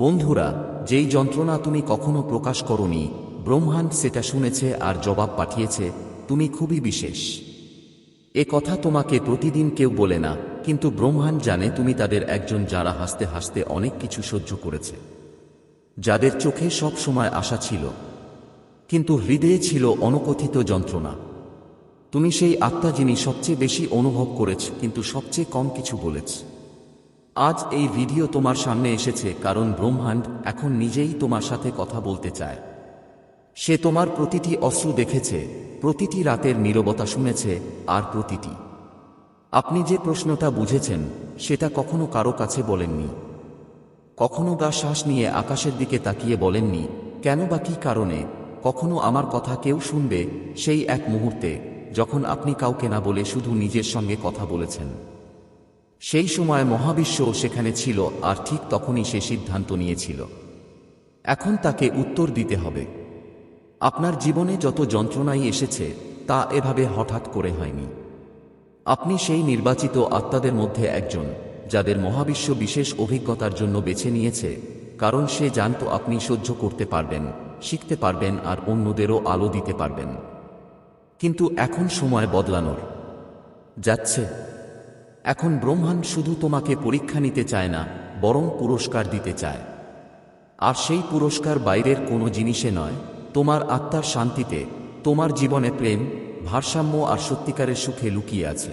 বন্ধুরা, যেই যন্ত্রণা তুমি কখনো প্রকাশ করনি, ব্রহ্মাণ্ড সেটা শুনেছে আর জবাব পাঠিয়েছে, তুমি খুবই বিশেষ। এ কথা তোমাকে প্রতিদিন কেউ বলে না, কিন্তু ব্রহ্মাণ্ড জানে তুমি তাদের একজন যারা হাসতে হাসতে অনেক কিছু সহ্য করেছে। যাদের চোখে সব সময় আশা ছিল, কিন্তু হৃদয়ে ছিল অনকথিত যন্ত্রণা। তুমি সেই আত্মা যিনি সবচেয়ে বেশি অনুভব করেছ, কিন্তু সবচেয়ে কম কিছু বলেছ। আজ এই ভিডিও তোমার সামনে এসেছে কারণ ব্রহ্মাণ্ড এখন নিজেই তোমার সাথে কথা বলতে চায়। সে তোমার প্রতিটি অশ্রু দেখেছে, প্রতিটি রাতের নীরবতা শুনেছে, আর প্রতিটি। আপনি যে প্রশ্নটা বুঝেছেন, সেটা কখনো কারও কাছে বলেননি। কখনো গা শ্বাস নিয়ে আকাশের দিকে তাকিয়ে বলেননি, কেন বা কী কারণে? কখনো আমার কথা কেউ শুনবে? সেই এক মুহূর্তে, যখন আপনি কাউকে না বলে শুধু নিজের সঙ্গে কথা বলেছেন। সেই সময় মহাবিশ্ব সেখানে ছিল আর ঠিক তখনই সে সিদ্ধান্ত নিয়েছিল। এখন তাকে উত্তর দিতে হবে। আপনার জীবনে যত যন্ত্রণাই এসেছে, তা এভাবে হঠাৎ করে হয়নি। আপনি সেই নির্বাচিত আত্মাদের মধ্যে একজন, যাদের মহাবিশ্ব বিশেষ অভিজ্ঞতার জন্য বেছে নিয়েছে, কারণ সে জানত আপনি সহ্য করতে পারবেন, শিখতে পারবেন আর অন্যদেরও আলো দিতে পারবেন। কিন্তু এখন সময় বদলানোর। যাচ্ছে। এখন ব্রহ্মাণ্ড শুধু তোমাকে পরীক্ষা নিতে চায় না, বরং পুরস্কার দিতে চায়। আর সেই পুরস্কার বাইরের কোনো জিনিসে নয়, তোমার আত্মার শান্তিতে, তোমার জীবনে প্রেম, ভারসাম্য আর সত্যিকারের সুখে লুকিয়ে আছে।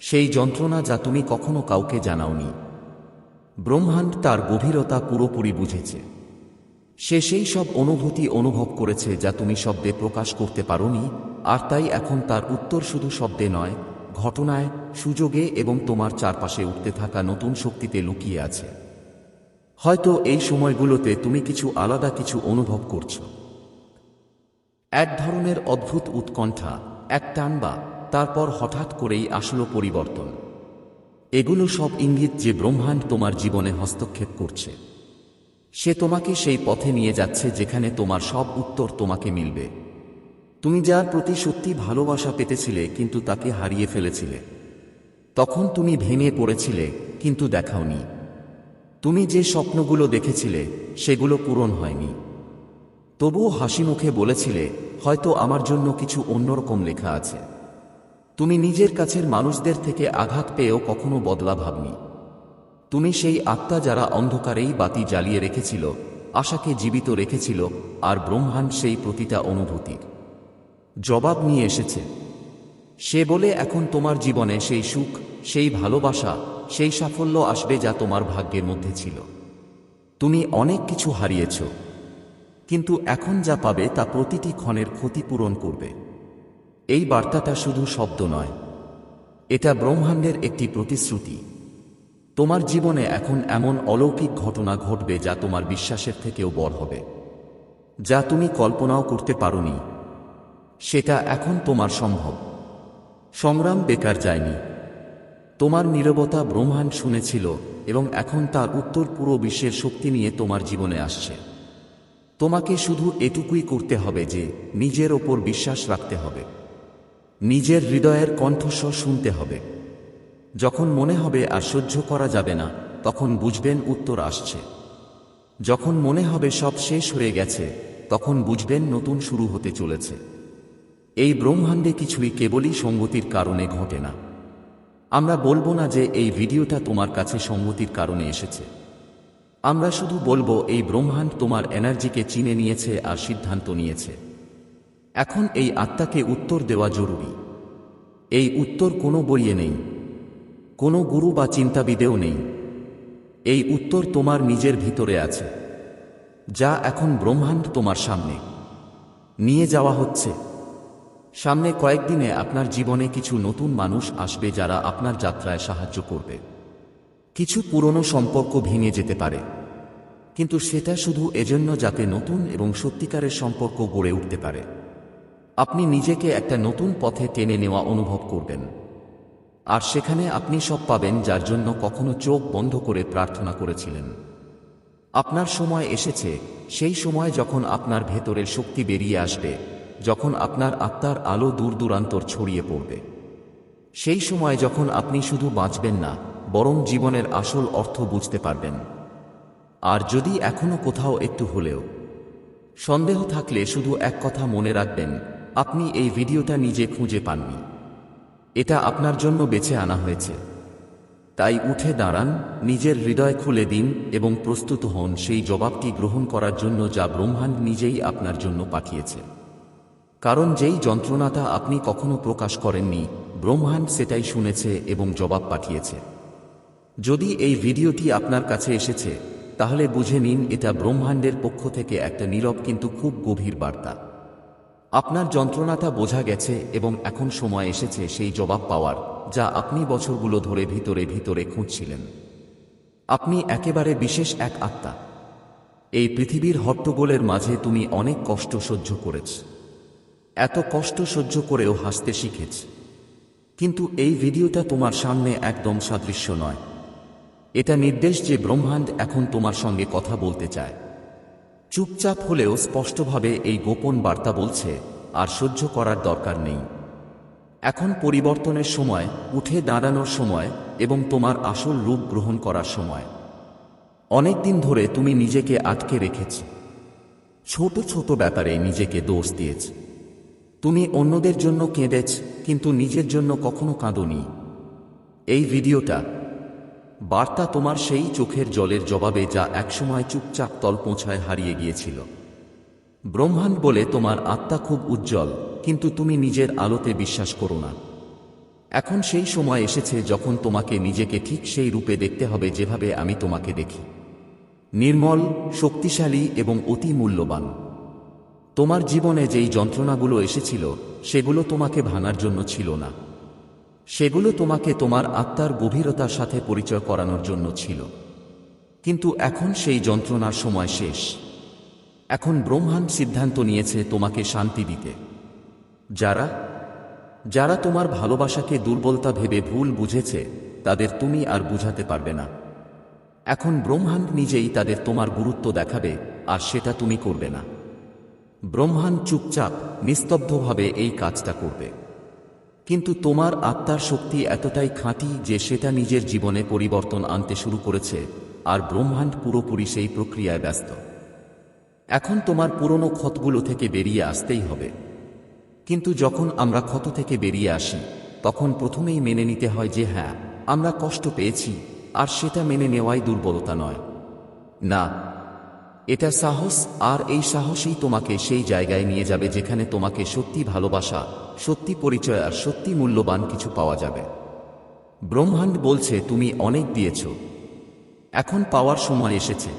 সেই যন্ত্রণা যা তুমি কখনো কাউকে জানাওনি। ব্রহ্মাণ্ড তার গভীরতা পুরোপুরি বুঝেছে। সে সেই সব অনুভূতি অনুভব করেছে যা তুমি শব্দে প্রকাশ করতে পারোনি, আর তাই এখন তার উত্তর শুধু শব্দে নয় ঘটনায়, সুযোগে এবং তোমার চারপাশে উঠতে থাকা নতুন শক্তিতে লুকিয়ে আছে। হয়তো এই সময়গুলোতে তুমি কিছু আলাদা কিছু অনুভব করছ। এক ধরনের অদ্ভুত উৎকণ্ঠা, এক টান বা, তারপর হঠাৎ করেই আসলো পরিবর্তন। এগুলো সব ইঙ্গিত যে ব্রহ্মাণ্ড তোমার জীবনে হস্তক্ষেপ করছে। সে তোমাকে সেই পথে নিয়ে যাচ্ছে যেখানে তোমার সব উত্তর তোমাকে মিলবে। তুমি যার প্রতি সত্যি ভালোবাসা পেতেছিলে কিন্তু তাকে হারিয়ে ফেলেছিলে। তখন তুমি ভেঙে পড়েছিলে, কিন্তু দেখাওনি। তুমি যে স্বপ্নগুলো দেখেছিলে, সেগুলো পূরণ হয়নি। তবুও হাসি মুখে বলেছিলে, হয়তো আমার জন্য কিছু অন্যরকম লেখা আছে। তুমি নিজের কাছের মানুষদের থেকে আঘাত পেয়েও কখনো বদলা ভাবনি। তুমি সেই আত্মা যারা অন্ধকারেই বাতি জ্বালিয়ে রেখেছিল, আশাকে জীবিত রেখেছিল, আর ব্রহ্মাণ্ড সেই প্রতিটা অনুভূতির। জবাব নিয়ে এসেছে, সে বলে, এখন তোমার জীবনে সেই সুখ, সেই ভালোবাসা, সেই সাফল্য আসবে যা তোমার ভাগ্যের মধ্যে ছিল। তুমি অনেক কিছু হারিয়েছ, কিন্তু এখন যা পাবে তা প্রতিটি ক্ষণের ক্ষতিপূরণ করবে। এই বার্তাটা শুধু শব্দ নয়, এটা ব্রহ্মাণ্ডের একটি প্রতিশ্রুতি। তোমার জীবনে এখন এমন অলৌকিক ঘটনা ঘটবে যা তোমার বিশ্বাসের থেকেও বড় হবে, যা তুমি কল্পনাও করতে পারোনি। সেটা এখন তোমার সম্ভব। সংগ্রাম বেকার যায়নি। তোমার নীরবতা ব্রহ্মাণ্ড শুনেছিল এবং এখন তার উত্তর পুরো বিশ্বের শক্তি নিয়ে তোমার জীবনে আসছে। তোমাকে শুধু এটুকুই করতে হবে যে নিজের ওপর বিশ্বাস রাখতে হবে। নিজের হৃদয়ের কণ্ঠস্বর শুনতে হবে। যখন মনে হবে আর সহ্য করা যাবে না, তখন বুঝবেন উত্তর আসছে। যখন মনে হবে সব শেষ হয়ে গেছে, তখন বুঝবেন নতুন শুরু হতে চলেছে। এই ব্রহ্মাণ্ডে কিছুই কেবলই সঙ্গতির কারণে ঘটে না। আমরা বলব না যে এই ভিডিওটা তোমার কাছে সঙ্গতির কারণে এসেছে। আমরা শুধু বলব এই ব্রহ্মাণ্ড তোমার এনার্জিকে চিনে নিয়েছে আর সিদ্ধান্ত নিয়েছে। এখন এই আত্মাকে উত্তর দেওয়া জরুরি। এই উত্তর কোনো বইয়ে নেই। কোনো গুরু বা চিন্তাবিদেও নেই। এই উত্তর তোমার নিজের ভিতরে আছে। যা এখন ব্রহ্মাণ্ড তোমার সামনে। নিয়ে যাওয়া হচ্ছে। সামনে কয়েকদিনে আপনার জীবনে কিছু নতুন মানুষ আসবে যারা আপনার যাত্রায় সাহায্য করবে। কিছু পুরনো সম্পর্ক ভেঙে যেতে পারে। কিন্তু সেটা শুধু এজন্য যাতে নতুন এবং সত্যিকারের সম্পর্ক গড়ে উঠতে পারে। আপনি নিজেকে একটা নতুন পথে টেনে নেওয়া অনুভব করবেন। আর সেখানে আপনি সব পাবেন যার জন্য কখনো চোখ বন্ধ করে প্রার্থনা করেছিলেন। আপনার সময় এসেছে, সেই সময় যখন আপনার ভেতরের শক্তি বেরিয়ে আসবে। যখন আপনার আত্মার আলো দূর দূরান্তর ছড়িয়ে পড়বে। সেই সময় যখন আপনি শুধু বাঁচবেন না, বরং জীবনের আসল অর্থ বুঝতে পারবেন। আর যদি এখনও কোথাও একটু হলেও, সন্দেহ থাকলে শুধু এক কথা মনে রাখবেন, আপনি এই ভিডিওটা নিজে খুঁজে পাননি। এটা আপনার জন্য বেছে আনা হয়েছে। তাই উঠে দাঁড়ান, নিজের হৃদয় খুলে দিন এবং প্রস্তুত হন সেই জবাবটি গ্রহণ করার জন্য যা ব্রহ্মাণ্ড নিজেই আপনার জন্য পাঠিয়েছে। কারণ যেই যন্ত্রণাটা আপনি কখনো প্রকাশ করেননি, ব্রহ্মাণ্ড সেটাই শুনেছে এবং জবাব পাঠিয়েছে। যদি এই ভিডিওটি আপনার কাছে এসেছে, তাহলে বুঝে নিন এটা ব্রহ্মাণ্ডের পক্ষ থেকে একটা নীরব কিন্তু খুব গভীর বার্তা। আপনার যন্ত্রণাটা বোঝা গেছে এবং এখন সময় এসেছে সেই জবাব পাওয়ার, যা আপনি বছরগুলো ধরে ভিতরে ভিতরে খুঁজছিলেন। আপনি একেবারে বিশেষ এক আত্মা। এই পৃথিবীর হট্টগোলের মাঝে তুমি অনেক কষ্ট সহ্য করেছ। এত কষ্ট সহ্য করেও হাসতে শিখেছ। কিন্তু এই ভিডিওটা তোমার সামনে একদম সাদৃশ্য নয়। এটা নির্দেশ যে ব্রহ্মাণ্ড এখন তোমার সঙ্গে কথা বলতে চায়। চুপচাপ হলেও স্পষ্টভাবে এই গোপন বার্তা বলছে, আর সহ্য করার দরকার নেই। এখন পরিবর্তনের সময়, উঠে দাঁড়ানোর সময় এবং তোমার আসল রূপ গ্রহণ করার সময়। অনেক দিন ধরে তুমি নিজেকে আটকে রেখেছ। ছোট ছোট ব্যাপারে নিজেকে দোষ দিয়েছ। তুমি অন্যদের জন্য কেঁদেছ, কিন্তু নিজের জন্য কখনো কাঁদনি। এই ভিডিওটা, বার্তা তোমার সেই চোখের জলের জবাবে যা একসময় চুপচাপ তল তলপোঁছায় হারিয়ে গিয়েছিল। ব্রহ্মাণ্ড বলে তোমার আত্মা খুব উজ্জ্বল, কিন্তু তুমি নিজের আলোতে বিশ্বাস করো না। এখন সেই সময় এসেছে যখন তোমাকে নিজেকে ঠিক সেই রূপে দেখতে হবে যেভাবে আমি তোমাকে দেখি। নির্মল, শক্তিশালী এবং অতি মূল্যবান। তোমার জীবনে যেই যন্ত্রণাগুলো এসেছিল, সেগুলো তোমাকে ভাঙার জন্য ছিল না। সেগুলো তোমাকে তোমার আত্মার গভীরতার সাথে পরিচয় করানোর জন্য ছিল। কিন্তু এখন সেই যন্ত্রণার সময় শেষ। এখন ব্রহ্মাণ্ড সিদ্ধান্ত নিয়েছে তোমাকে শান্তি দিতে। যারা যারা তোমার ভালোবাসাকে দুর্বলতা ভেবে ভুল বুঝেছে, তাদের তুমি আর বুঝাতে পারবে না। এখন ব্রহ্মাণ্ড নিজেই তাদের তোমার গুরুত্ব দেখাবে, আর সেটা তুমি করবে না। ব্রহ্মাণ্ড চুপচাপ নিস্তব্ধভাবে এই কাজটা করবে। কিন্তু তোমার আত্মার শক্তি এতটাই খাঁটি যে সেটা নিজের জীবনে পরিবর্তন আনতে শুরু করেছে, আর ব্রহ্মাণ্ড পুরোপুরি সেই প্রক্রিয়ায় ব্যস্ত। এখন তোমার পুরনো ক্ষতগুলো থেকে বেরিয়ে আসতেই হবে। কিন্তু যখন আমরা ক্ষত থেকে বেরিয়ে আসি, তখন প্রথমেই মেনে নিতে হয় যে হ্যাঁ আমরা কষ্ট পেয়েছি, আর সেটা মেনে নেওয়াই দুর্বলতা নয়। না এটা সাহস, আর এই সাহসই তোমাকে সেই জায়গায় নিয়ে যাবে যেখানে তোমাকে সত্যি ভালোবাসা, সত্যি পরিচয় আর সত্যি মূল্যবান কিছু পাওয়া যাবে। ব্রহ্মাণ্ড বলছে, তুমি অনেক দিয়েছ। এখন পাওয়ার সময় এসেছে।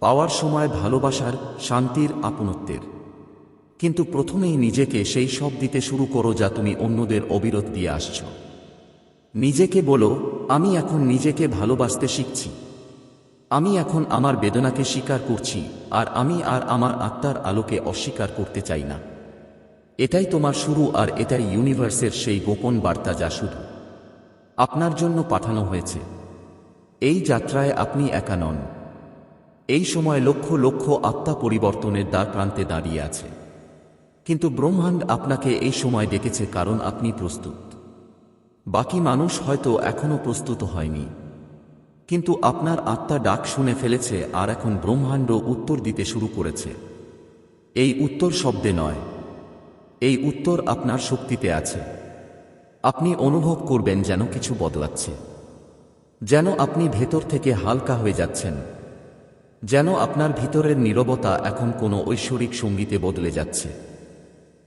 পাওয়ার সময় ভালোবাসার, শান্তির, আপনত্বের। কিন্তু প্রথমেই নিজেকে সেই সব দিতে শুরু করো যা তুমি অন্যদের অবিরত দিয়ে আসছ। নিজেকে বলো, আমি এখন নিজেকে ভালোবাসতে শিখছি। আমি এখন আমার বেদনাকে স্বীকার করছি, আর আমি আর আমার আত্মার আলোকে অস্বীকার করতে চাই না। এটাই তোমার শুরু আর এটাই ইউনিভার্সের সেই গোপন বার্তা যা শুধু আপনার জন্য পাঠানো হয়েছে। এই যাত্রায় আপনি একা নন। এই সময় লক্ষ লক্ষ আত্মা পরিবর্তনের দ্বার প্রান্তে দাঁড়িয়ে আছে। কিন্তু ব্রহ্মাণ্ড আপনাকে এই সময় ডেকেছে কারণ আপনি প্রস্তুত। বাকি মানুষ হয়তো এখনও প্রস্তুত হয়নি। কিন্তু আপনার আত্মা ডাক শুনে ফেলেছে আর এখন ব্রহ্মাণ্ড উত্তর দিতে শুরু করেছে। এই উত্তর শব্দে নয়। এই উত্তর আপনার শক্তিতে আছে। আপনি অনুভব করবেন যেন কিছু বদলাচ্ছে। যেন আপনি ভেতর থেকে হালকা হয়ে যাচ্ছেন। যেন আপনার ভিতরের নীরবতা এখন কোনো ঐশ্বরিক সঙ্গীতে বদলে যাচ্ছে।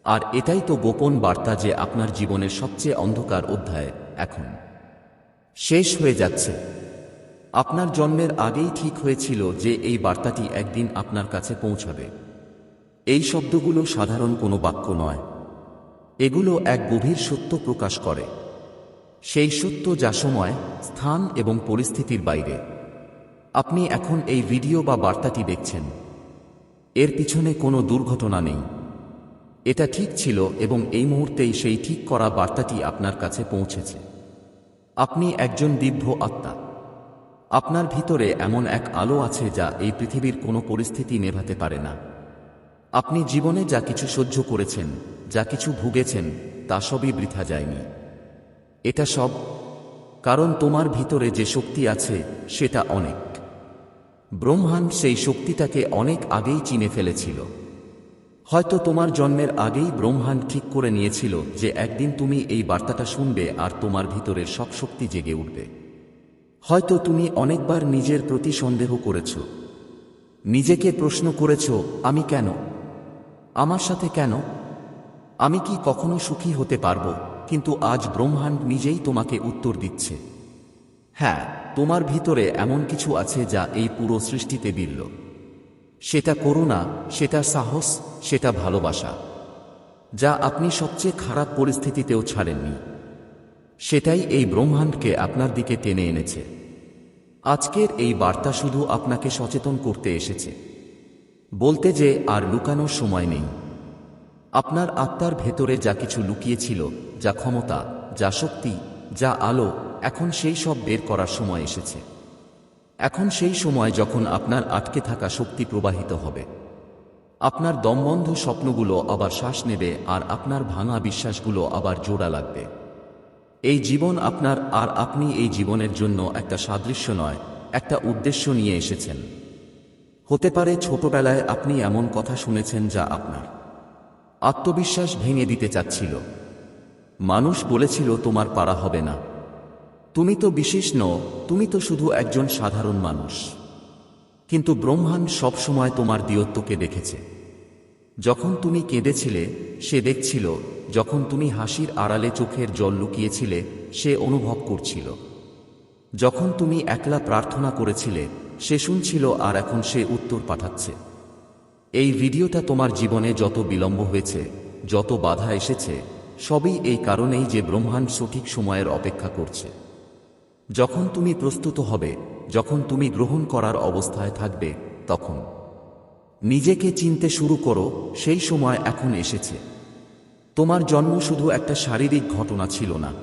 আর এটাই তো গোপন বার্তা যে আপনার জীবনের সবচেয়ে অন্ধকার অধ্যায় এখন। শেষ হয়ে যাচ্ছে। আপনার জন্মের আগেই ঠিক হয়েছিল যে এই বার্তাটি একদিন আপনার কাছে পৌঁছাবে। এই শব্দগুলো সাধারণ কোনো বাক্য নয়। এগুলো এক গভীর সত্য প্রকাশ করে। সেই সত্য যা সময়, স্থান এবং পরিস্থিতির বাইরে। আপনি এখন এই ভিডিও বা বার্তাটি দেখছেন। এর পিছনে কোনো দুর্ঘটনা নেই। এটা ঠিক ছিল এবং এই মুহূর্তেই সেই ঠিক করা বার্তাটি আপনার কাছে পৌঁছেছে। আপনি একজন দিব্য আত্মা। আপনার ভিতরে এমন এক আলো আছে যা এই পৃথিবীর কোনো পরিস্থিতি নেভাতে পারে না। আপনি জীবনে যা কিছু সহ্য করেছেন, যা কিছু ভুগেছেন, তা সবই বৃথা যায়নি। এটা সব, কারণ তোমার ভিতরে যে শক্তি আছে, সেটা অনেক। ব্রহ্মাণ্ড সেই শক্তিটাকে অনেক আগেই চিনে ফেলেছিল। হয়তো তোমার জন্মের আগেই ব্রহ্মাণ্ড ঠিক করে নিয়েছিল যে একদিন তুমি এই বার্তাটা শুনবে আর তোমার ভিতরের সব শক্তি জেগে উঠবে। হয়তো তুমি অনেকবার নিজের প্রতি সন্দেহ করেছ। নিজেকে প্রশ্ন করেছ, আমি কেন? আমার সাথে কেন? আমি কি কখনো সুখী হতে পারব? কিন্তু আজ ব্রহ্মাণ্ড নিজেই তোমাকে উত্তর দিচ্ছে। হ্যাঁ তোমার ভিতরে এমন কিছু আছে যা এই পুরো সৃষ্টিতে বিরল। সেটা করুণা, সেটা সাহস, সেটা ভালোবাসা, যা আপনি সবচেয়ে খারাপ পরিস্থিতিতেও ছাড়েননি। সেটাই এই ব্রহ্মাণ্ডকে আপনার দিকে টেনে এনেছে। আজকের এই বার্তা শুধু আপনাকে সচেতন করতে এসেছে। বলতে যে আর লুকানোর সময় নেই। আপনার আত্মার ভেতরে যা কিছু লুকিয়েছিল, যা ক্ষমতা, যা শক্তি, যা আলো, এখন সেই সব বের করার সময় এসেছে। এখন সেই সময় যখন আপনার আটকে থাকা শক্তি প্রবাহিত হবে। আপনার দমবন্ধ স্বপ্নগুলো আবার শ্বাস নেবে আর আপনার ভাঙা বিশ্বাসগুলো আবার জোড়া লাগবে। এই জীবন আপনার আর আপনি এই জীবনের জন্য একটা সাদৃশ্য নয়, একটা উদ্দেশ্য নিয়ে এসেছেন। হতে পারে ছোটবেলায় আপনি এমন কথা শুনেছেন যা আপনার আত্মবিশ্বাস ভেঙে দিতে চাচ্ছিল। মানুষ বলেছিল, তোমার পারা হবে না। তুমি তো বিশেষ নও, তুমি তো শুধু একজন সাধারণ মানুষ। কিন্তু ব্রহ্মাণ্ড সবসময় তোমার দিয়ত্বকে দেখেছে। যখন তুমি কেঁদেছিলে, সে দেখছিল যখন তুমি হাসির আড়ালে চোখের জল লুকিয়েছিলে, সে অনুভব করছিল। যখন তুমি একলা প্রার্থনা করেছিলে, সে শুনছিল আর এখন সে উত্তর পাঠাচ্ছে। এই ভিডিওটা তোমার জীবনে যত বিলম্ব হয়েছে, যত বাধা এসেছে, সবই এই কারণেই যে ব্রহ্মাণ্ড সঠিক সময়ের অপেক্ষা করছে। যখন তুমি প্রস্তুত হবে, যখন তুমি গ্রহণ করার অবস্থায় থাকবে, তখন। নিজেকে চিনতে শুরু করো, সেই সময় এখন এসেছে। তোমার জন্ম শুধু একটা শারীরিক ঘটনা ছিল না।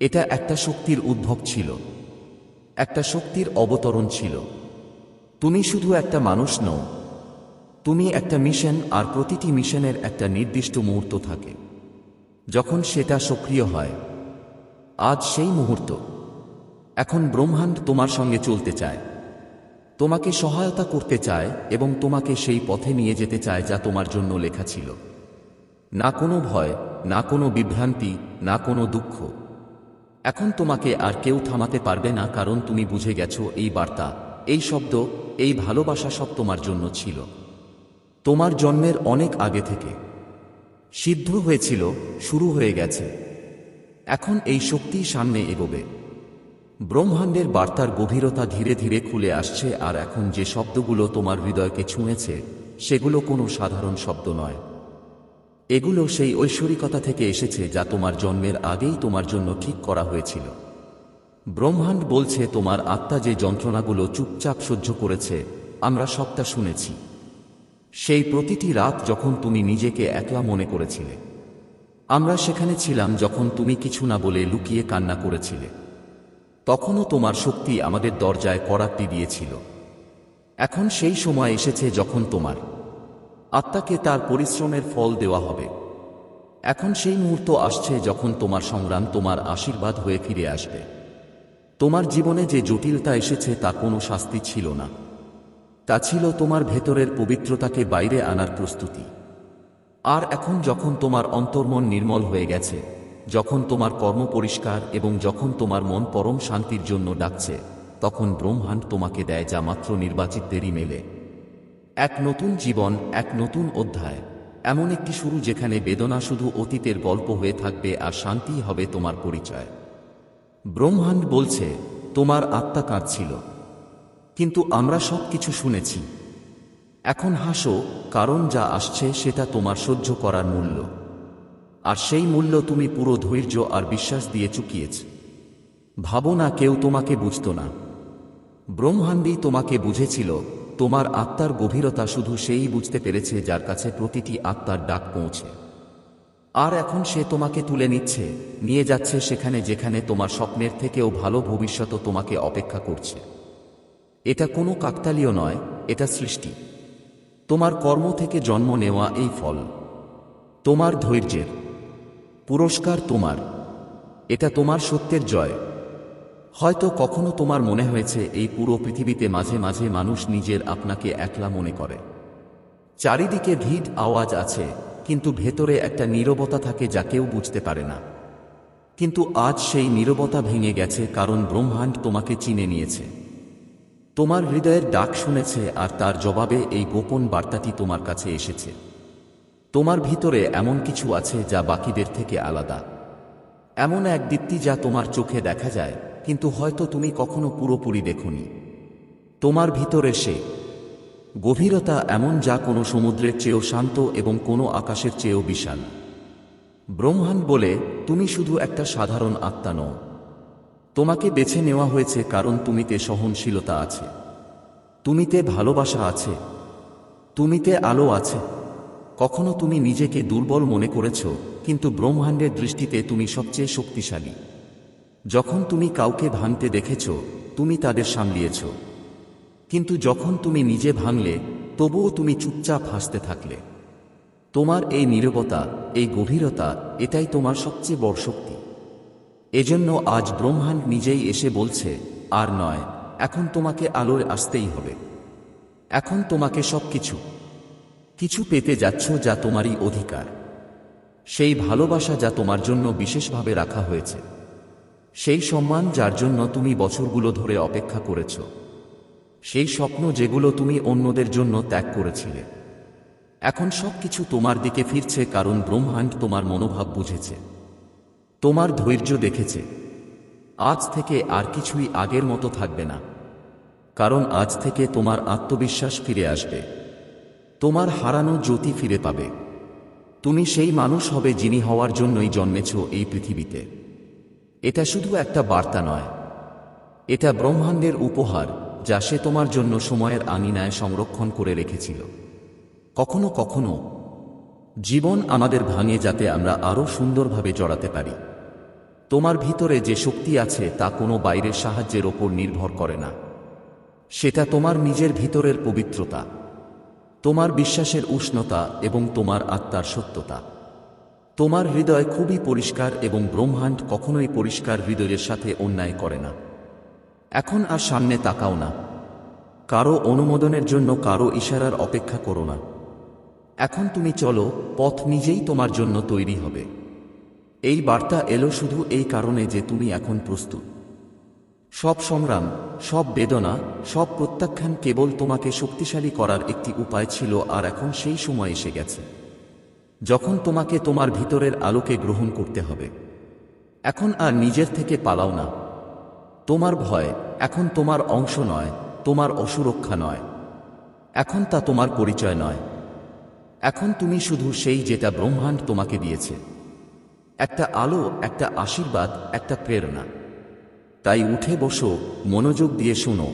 এটা একটা শক্তির উদ্ভব ছিল। একটা শক্তির অবতরণ ছিল। তুমি শুধু একটা মানুষ নও। তুমি একটা মিশন আর প্রতিটি মিশনের একটা নির্দিষ্ট মুহূর্ত থাকে। যখন সেটা সক্রিয় হয়, আজ সেই মুহূর্ত। এখন ব্রহ্মাণ্ড তোমার সঙ্গে চলতে চায়। তোমাকে সহায়তা করতে চায় এবং তোমাকে সেই পথে নিয়ে যেতে চায় যা তোমার জন্য লেখা ছিল। না কোনো ভয়, না কোনো বিভ্রান্তি, না কোনো দুঃখ। এখন তোমাকে আর কেউ থামাতে পারবে না কারণ তুমি বুঝে গেছো এই বার্তা, এই শব্দ, এই ভালোবাসা সব তোমার জন্য ছিল। তোমার জন্মের অনেক আগে থেকে। সিদ্ধ হয়েছিল, শুরু হয়ে গেছে। এখন এই শক্তি সামনে এগোবে। ব্রহ্মাণ্ডের বার্তার গভীরতা ধীরে ধীরে খুলে আসছে আর এখন যে শব্দগুলো তোমার হৃদয়কে ছুঁয়েছে, সেগুলো কোনো সাধারণ শব্দ নয়। এগুলো সেই ঐশ্বরিকতা থেকে এসেছে যা তোমার জন্মের আগেই তোমার জন্য ঠিক করা হয়েছিল। ব্রহ্মাণ্ড বলছে, তোমার আত্মা যে যন্ত্রণাগুলো চুপচাপ সহ্য করেছে, আমরা সবটা শুনেছি। সেই প্রতিটি রাত যখন তুমি নিজেকে একলা মনে করেছিলে, আমরা সেখানে ছিলাম যখন তুমি কিছু না বলে লুকিয়ে কান্না করেছিলে। তখনও তোমার শক্তি আমাদের দরজায় করাক্তি দিয়েছিল। এখন সেই সময় এসেছে যখন তোমার আত্মাকে তার পরিশ্রমের ফল দেওয়া হবে। এখন সেই মুহূর্ত আসছে যখন তোমার সংগ্রাম তোমার আশীর্বাদ হয়ে ফিরে আসবে। তোমার জীবনে যে জটিলতা এসেছে তা কোনো শাস্তি ছিল না। তা ছিল তোমার ভেতরের পবিত্রতাকে বাইরে আনার প্রস্তুতি। আর এখন যখন তোমার অন্তর্মন নির্মল হয়ে গেছে, যখন তোমার কর্ম পরিষ্কার এবং যখন তোমার মন পরম শান্তির জন্য ডাকছে, তখন ব্রহ্মাণ্ড তোমাকে দেয় যা মাত্র নির্বাচিতদেরই মেলে। এক নতুন জীবন, এক নতুন অধ্যায়। এমন একটি শুরু যেখানে বেদনা শুধু অতীতের গল্প হয়ে থাকবে আর শান্তি হবে তোমার পরিচয়। ব্রহ্মাণ্ড বলছে, তোমার আত্মা কাঁদছিল কিন্তু আমরা সব কিছু শুনেছি। এখন হাসো, কারণ যা আসছে সেটা তোমার সহ্য করার মূল্য। আর সেই মূল্য তুমি পুরো ধৈর্য আর বিশ্বাস দিয়ে চুকিয়েছ। ভাবো না কেউ তোমাকে বুঝত না। ব্রহ্মাণ্ডই তোমাকে বুঝেছিল তোমার আত্মার গভীরতা শুধু সেই বুঝতে পেরেছে যার কাছে প্রতিটি আত্মার ডাক পৌঁছে। আর এখন সে তোমাকে তুলে নিচ্ছে, নিয়ে যাচ্ছে সেখানে যেখানে তোমার স্বপ্নের থেকেও ভালো ভবিষ্যৎ তোমাকে অপেক্ষা করছে। এটা কোনো কাকতালীয় নয়, এটা সৃষ্টি। তোমার কর্ম থেকে জন্ম নেওয়া এই ফল। তোমার ধৈর্যের পুরস্কার তোমার। এটা তোমার সত্যের জয়। হয়তো কখনো তোমার মনে হয়েছে এই পুরো পৃথিবীতে মাঝে মাঝে মানুষ নিজের আপনাকে একলা মনে করে। চারিদিকে ভিড় আওয়াজ আছে, কিন্তু ভেতরে একটা নীরবতা থাকে যা কেউ বুঝতে পারে না। কিন্তু আজ সেই নীরবতা ভেঙে গেছে কারণ ব্রহ্মাণ্ড তোমাকে চিনে নিয়েছে। তোমার হৃদয়ের ডাক শুনেছে আর তার জবাবে এই গোপন বার্তাটি তোমার কাছে এসেছে। তোমার ভিতরে এমন কিছু আছে যা বাকিদের থেকে আলাদা। এমন এক দীপ্তি যা তোমার চোখে দেখা যায়, কিন্তু হয়তো তুমি কখনো পুরোপুরি দেখনি। তোমার ভিতরে সে। গভীরতা এমন যা কোনো সমুদ্রের চেয়েও শান্ত এবং কোনো আকাশের চেয়েও বিশাল। ব্রহ্মাণ্ড বলে, তুমি শুধু একটা সাধারণ আত্মা নও। তোমাকে বেছে নেওয়া হয়েছে কারণ তুমিতে সহনশীলতা আছে। তুমিতে ভালোবাসা আছে। তুমিতে আলো আছে। কখনো তুমি নিজেকে দুর্বল মনে করেছ কিন্তু ব্রহ্মাণ্ডের দৃষ্টিতে তুমি সবচেয়ে শক্তিশালী। যখন তুমি কাউকে ভাঙতে দেখেছ, তুমি তাদের সামলিয়েছ। কিন্তু যখন তুমি নিজে ভাঙলে, তবুও তুমি চুপচাপ হাসতে থাকলে। তোমার এই নীরবতা, এই গভীরতা, এটাই তোমার সবচেয়ে বড় শক্তি। এজন্য আজ ব্রহ্মাণ্ড নিজেই এসে বলছে, আর নয়, এখন তোমাকে আলোয় আসতেই হবে। এখন তোমাকে সব কিছু কিছু পেতে যাচ্ছ যা তোমারই অধিকার। সেই ভালোবাসা যা তোমার জন্য বিশেষভাবে রাখা হয়েছে। সেই সম্মান যার জন্য তুমি বছরগুলো ধরে অপেক্ষা করেছ। সেই স্বপ্ন যেগুলো তুমি অন্যদের জন্য ত্যাগ করেছিলে। এখন সব কিছু তোমার দিকে ফিরছে কারণ ব্রহ্মাণ্ড তোমার মনোভাব বুঝেছে। তোমার ধৈর্য দেখেছে। আজ থেকে আর কিছুই আগের মতো থাকবে না। কারণ আজ থেকে তোমার আত্মবিশ্বাস ফিরে আসবে। তোমার হারানো জ্যোতি ফিরে পাবে। তুমি সেই মানুষ হবে যিনি হওয়ার জন্যই জন্মেছ এই পৃথিবীতে। এটা শুধু একটা বার্তা নয়। এটা ব্রহ্মাণ্ডের উপহার, যা সে তোমার জন্য সময়ের আঙিনায় সংরক্ষণ করে রেখেছিল। কখনো কখনো, জীবন আমাদের ভাঙে যাতে আমরা আরও সুন্দরভাবে জড়াতে পারি। তোমার ভিতরে যে শক্তি আছে তা কোনো বাইরের সাহায্যের ওপর নির্ভর করে না। সেটা তোমার নিজের ভিতরের পবিত্রতা। তোমার বিশ্বাসের উষ্ণতা এবং তোমার আত্মার সত্যতা। তোমার হৃদয় খুবই পরিষ্কার এবং ব্রহ্মাণ্ড কখনোই পরিষ্কার হৃদয়ের সাথে অন্যায় করে না। এখন আর সামনে তাকাও না। কারও অনুমোদনের জন্য কারও ইশারার অপেক্ষা করো না। এখন তুমি চলো, পথ নিজেই তোমার জন্য তৈরি হবে। এই বার্তা এলো শুধু এই কারণে যে তুমি এখন প্রস্তুত। সব সংগ্রাম, সব বেদনা, সব প্রত্যাখ্যান কেবল তোমাকে শক্তিশালী করার একটি উপায় ছিল আর এখন সেই সময় এসে গেছে। যখন তোমাকে তোমার ভিতরের আলোকে গ্রহণ করতে হবে। এখন আর নিজের থেকে পালাও না। তোমার ভয় এখন তোমার অংশ নয়, তোমার অসুরক্ষা নয়। এখন তা তোমার পরিচয় নয়। এখন তুমি শুধু সেই যেটা ব্রহ্মাণ্ড তোমাকে দিয়েছে। একটা আলো, একটা আশীর্বাদ, একটা প্রেরণা। তাই উঠে বসো, মনোযোগ দিয়ে শোনো।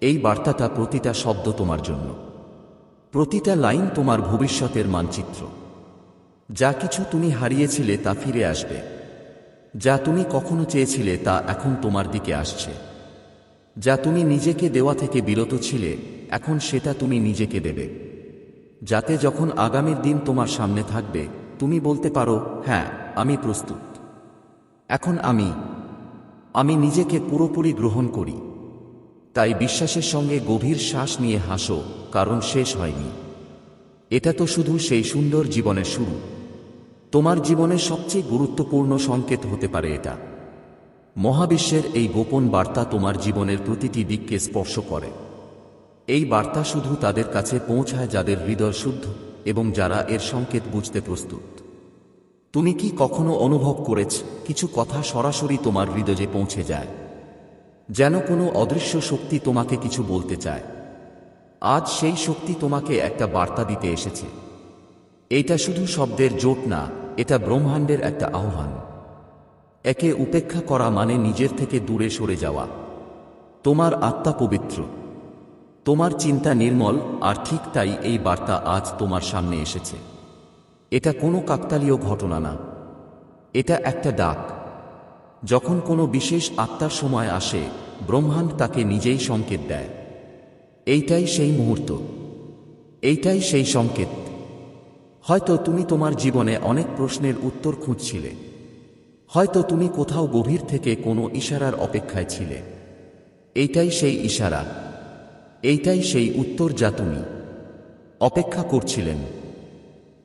এই বার্তাটা প্রতিটা শব্দ তোমার জন্য। প্রতিটা লাইন তোমার ভবিষ্যতের মানচিত্র। যা কিছু তুমি হারিয়েছিলে তা ফিরে আসবে। যা তুমি কখনো চেয়েছিলে তা এখন তোমার দিকে আসছে। যা তুমি নিজেকে দেওয়া থেকে বিরত ছিলে, এখন সেটা তুমি নিজেকে দেবে। যাতে যখন আগামীর দিন তোমার সামনে থাকবে, তুমি বলতে পারো হ্যাঁ আমি প্রস্তুত। এখন আমি আমি নিজেকে পুরোপুরি গ্রহণ করি। তাই বিশ্বাসের সঙ্গে গভীর শ্বাস নিয়ে হাসো, কারণ শেষ হয়নি। এটা তো শুধু সেই সুন্দর জীবনের শুরু। তোমার জীবনের সবচেয়ে গুরুত্বপূর্ণ সংকেত হতে পারে এটা। মহাবিশ্বের এই গোপন বার্তা তোমার জীবনের প্রতিটি দিককে স্পর্শ করে। এই বার্তা শুধু তাদের কাছে পৌঁছায় যাদের হৃদয় শুদ্ধ এবং যারা এর সংকেত বুঝতে প্রস্তুত। তুমি কি কখনো অনুভব করেছ কিছু কথা সরাসরি তোমার হৃদয়ে পৌঁছে যায়? যেন কোনো অদৃশ্য শক্তি তোমাকে কিছু বলতে চায়। আজ সেই শক্তি তোমাকে একটা বার্তা দিতে এসেছে। এটা শুধু শব্দের জোট না, এটা ব্রহ্মাণ্ডের একটা আহ্বান। একে উপেক্ষা করা মানে নিজের থেকে দূরে সরে যাওয়া। তোমার আত্মা পবিত্র। তোমার চিন্তা নির্মল, আর ঠিক তাই এই বার্তা আজ তোমার সামনে এসেছে। এটা কোনো কাকতালীয় ঘটনা না। এটা একটা ডাক। যখন কোনো বিশেষ আত্মার সময় আসে, ব্রহ্মাণ্ড তাকে নিজেই সংকেত দেয়। এইটাই সেই মুহূর্ত। এইটাই সেই সংকেত। হয়তো তুমি তোমার জীবনে অনেক প্রশ্নের উত্তর খুঁজছিলে। হয়তো তুমি কোথাও গভীর থেকে কোনো ইশারার অপেক্ষায় ছিলে। এইটাই সেই ইশারা। এইটাই সেই উত্তর যা তুমি অপেক্ষা করছিলেন।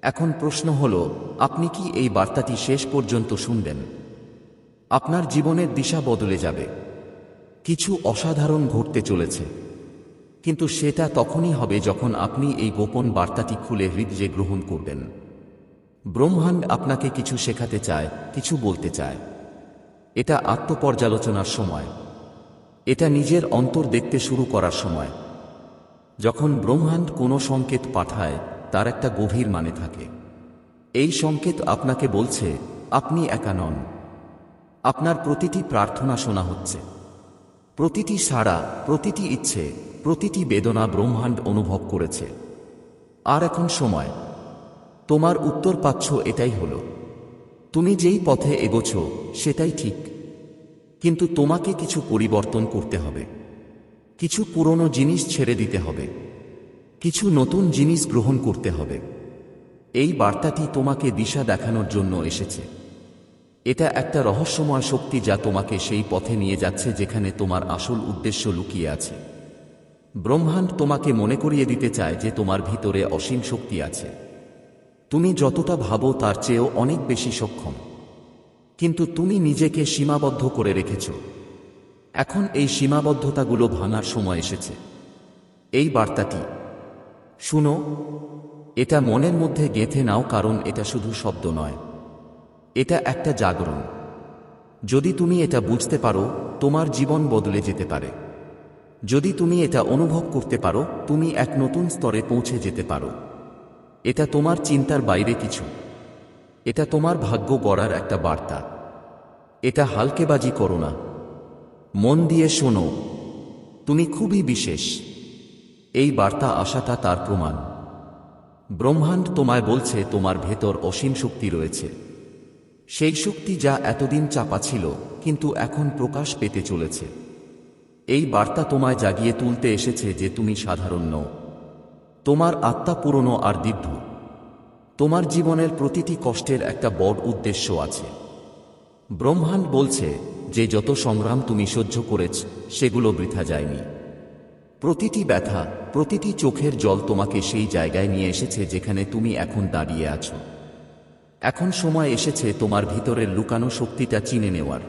এখন প্রশ্ন হল, আপনি কি এই বার্তাটি শেষ পর্যন্ত শুনবেন? আপনার জীবনের দিশা বদলে যাবে। কিছু অসাধারণ ঘটতে চলেছে। কিন্তু সেটা তখনই হবে যখন আপনি এই গোপন বার্তাটি খুলে হৃদয়ে গ্রহণ করবেন। ব্রহ্মাণ্ড আপনাকে কিছু শেখাতে চায়, কিছু বলতে চায়। এটা আত্মপর্যালোচনার সময়। এটা নিজের অন্তর দেখতে শুরু করার সময়। যখন ব্রহ্মাণ্ড কোনো সংকেত পাঠায় তার একটা গভীর মানে থাকে। এই সংকেত আপনাকে বলছে, আপনি একা নন। আপনার প্রতিটি প্রার্থনা শোনা হচ্ছে। প্রতিটি সাড়া, প্রতিটি ইচ্ছে, প্রতিটি বেদনা ব্রহ্মাণ্ড অনুভব করেছে। আর এখন সময়। তোমার উত্তর পাচ্ছ এটাই হলো। তুমি যেই পথে এগোছ, সেটাই ঠিক। কিন্তু তোমাকে কিছু পরিবর্তন করতে হবে। কিছু পুরনো জিনিস ছেড়ে দিতে হবে। কিছু নতুন জিনিস গ্রহণ করতে হবে। এই বার্তাটি তোমাকে দিশা দেখানোর জন্য এসেছে। এটা একটা রহস্যময় শক্তি যা তোমাকে সেই পথে নিয়ে যাচ্ছে যেখানে তোমার আসল উদ্দেশ্য লুকিয়ে আছে। ব্রহ্মাণ্ড তোমাকে মনে করিয়ে দিতে চায় যে তোমার ভিতরে অসীম শক্তি আছে। তুমি যতটা ভাবো তার চেয়েও অনেক বেশি সক্ষম। কিন্তু তুমি নিজেকে সীমাবদ্ধ করে রেখেছ। এখন এই সীমাবদ্ধতাগুলো ভাঙার সময় এসেছে। এই বার্তাটি শুনো, এটা মনের মধ্যে গেঁথে নাও কারণ এটা শুধু শব্দ নয়। এটা একটা জাগরণ। যদি তুমি এটা বুঝতে পারো, তোমার জীবন বদলে যেতে পারে। যদি তুমি এটা অনুভব করতে পারো, তুমি এক নতুন স্তরে পৌঁছে যেতে পারো। এটা তোমার চিন্তার বাইরে কিছু। এটা তোমার ভাগ্য গড়ার একটা বার্তা। এটা হালকেবাজি করো না। মন দিয়ে শোনো, তুমি খুবই বিশেষ। এই বার্তা আসাটা তার প্রমাণ। ব্রহ্মাণ্ড তোমায় বলছে তোমার ভেতর অসীম শক্তি রয়েছে। সেই শক্তি যা এতদিন চাপা ছিল, কিন্তু এখন প্রকাশ পেতে চলেছে। এই বার্তা তোমায় জাগিয়ে তুলতে এসেছে যে তুমি সাধারণ নও। তোমার আত্মা পুরনো আর দীর্ঘ। তোমার জীবনের প্রতিটি কষ্টের একটা বড় উদ্দেশ্য আছে। ব্রহ্মাণ্ড বলছে যে যত সংগ্রাম তুমি সহ্য করেছ, সেগুলো বৃথা যায়নি। প্রতিটি ব্যথা, প্রতিটি চোখের জল তোমাকে সেই জায়গায় নিয়ে এসেছে যেখানে তুমি এখন দাঁড়িয়ে আছো। এখন সময় এসেছে তোমার ভিতরের লুকানো শক্তিটা চিনে নেওয়ার।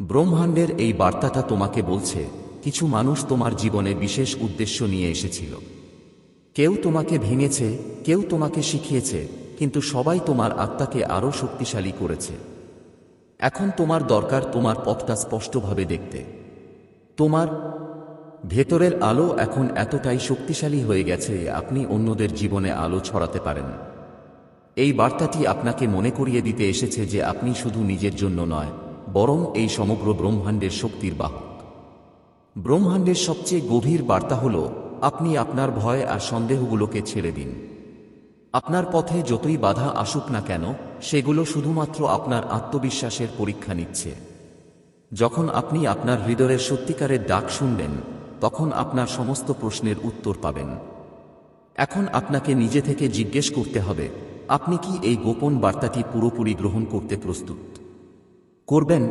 ব্রহ্মাণ্ডের এই বার্তাটা তোমাকে বলছে, কিছু মানুষ তোমার জীবনে বিশেষ উদ্দেশ্য নিয়ে এসেছিল। কেউ তোমাকে ভেঙেছে, কেউ তোমাকে শিখিয়েছে, কিন্তু সবাই তোমার আত্মাকে আরও শক্তিশালী করেছে। এখন তোমার দরকার তোমার পথটা স্পষ্টভাবে দেখতে। তোমার ভেতরের আলো এখন এতটাই শক্তিশালী হয়ে গেছে, আপনি অন্যদের জীবনে আলো ছড়াতে পারেন। এই বার্তাটি আপনাকে মনে করিয়ে দিতে এসেছে যে আপনি শুধু নিজের জন্য নয়, বরং এই সমগ্র ব্রহ্মাণ্ডের শক্তির বাহক। ব্রহ্মাণ্ডের সবচেয়ে গভীর বার্তা হল, আপনি আপনার ভয় আর সন্দেহগুলোকে ছেড়ে দিন। আপনার পথে যতই বাধা আসুক না কেন, সেগুলো শুধুমাত্র আপনার আত্মবিশ্বাসের পরীক্ষা নিচ্ছে। যখন আপনি আপনার হৃদয়ের সত্যিকারের ডাক শুনবেন তখন আপনার সমস্ত প্রশ্নের উত্তর পাবেন। এখন আপনাকে নিজে থেকে জিজ্ঞেস করতে হবে, আপনি কি এই গোপন বার্তাটি পুরোপুরি গ্রহণ করতে প্রস্তুত? করবেন?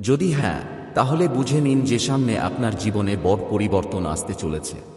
যদি হ্যাঁ তাহলে বুঝে নিন যে সামনে আপনার জীবনে বড় পরিবর্তন আসতে চলেছে।